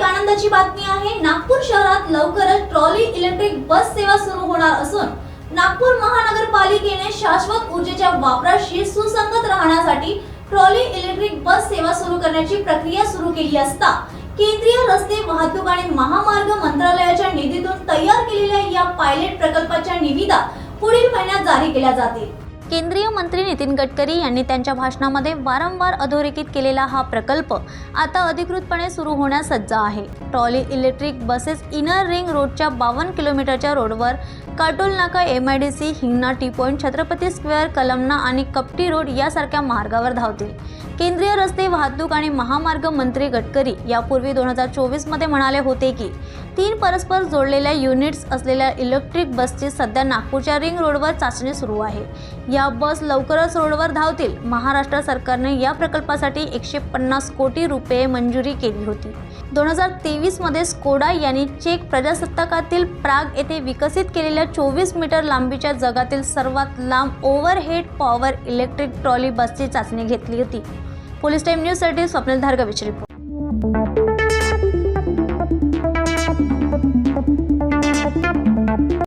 महत्वाची बातमी आहे. नागपूर शहरात लवकरच ट्रॉली इलेक्ट्रिक बस सेवा सुरू होणार असून नागपूर महानगरपालिकेने शाश्वत ऊर्जेच्या वापराशी सुसंगत राहण्यासाठी ट्रॉली इलेक्ट्रिक बस सेवा सुरू करण्याची प्रक्रिया सुरू केली असता केंद्रीय रस्ते वाहतूक आणि महामार्ग मंत्रालयाच्या निधीतून तयार केलेल्या या पायलट प्रकल्पाच्या निविदा पुढील महिन्यात जारी केल्या जातील. केंद्रीय मंत्री नितीन गडकरी यांनी त्यांच्या भाषणामध्ये वारंवार अधोरेखित केलेला हा प्रकल्प आता अधिकृतपणे सुरू होण्यास सज्ज आहे. Trolley electric buses inner ring रोडच्या बावन्न किलोमीटरच्या रोडवर काटोल नाका M I D C Hingna T point Chhatrapati square Kalamna आणि कपटी रोड यासारख्या मार्गावर धावतील. केंद्रीय रस्ते वाहतूक आणि महामार्ग मंत्री गडकरी यापूर्वी दोन हजार चोवीसमध्ये म्हणाले होते की तीन परस्पर जोडलेल्या युनिट्स असलेल्या इलेक्ट्रिक बसची सध्या नागपूरच्या रिंग रोडवर चाचणी सुरू आहे. या या बस लवकरच रोडवर धावतील. महाराष्ट्र सरकारने या प्रकल्पासाठी एकशे पन्नास कोटी रुपये मंजुरी केली होती. दोन हजार तेवीसमध्ये स्कोडा यांनी चेक प्रजासत्ताकातील प्राग येथे विकसित केलेल्या चोवीस मीटर लांबीच्या जगातील सर्वात लांब ओव्हरहेड पॉवर इलेक्ट्रिक ट्रॉली बसची चाचणी घेतली होती. पोलीस टाईम न्यूजसाठी स्वप्नील धारगविच रिपोर्ट.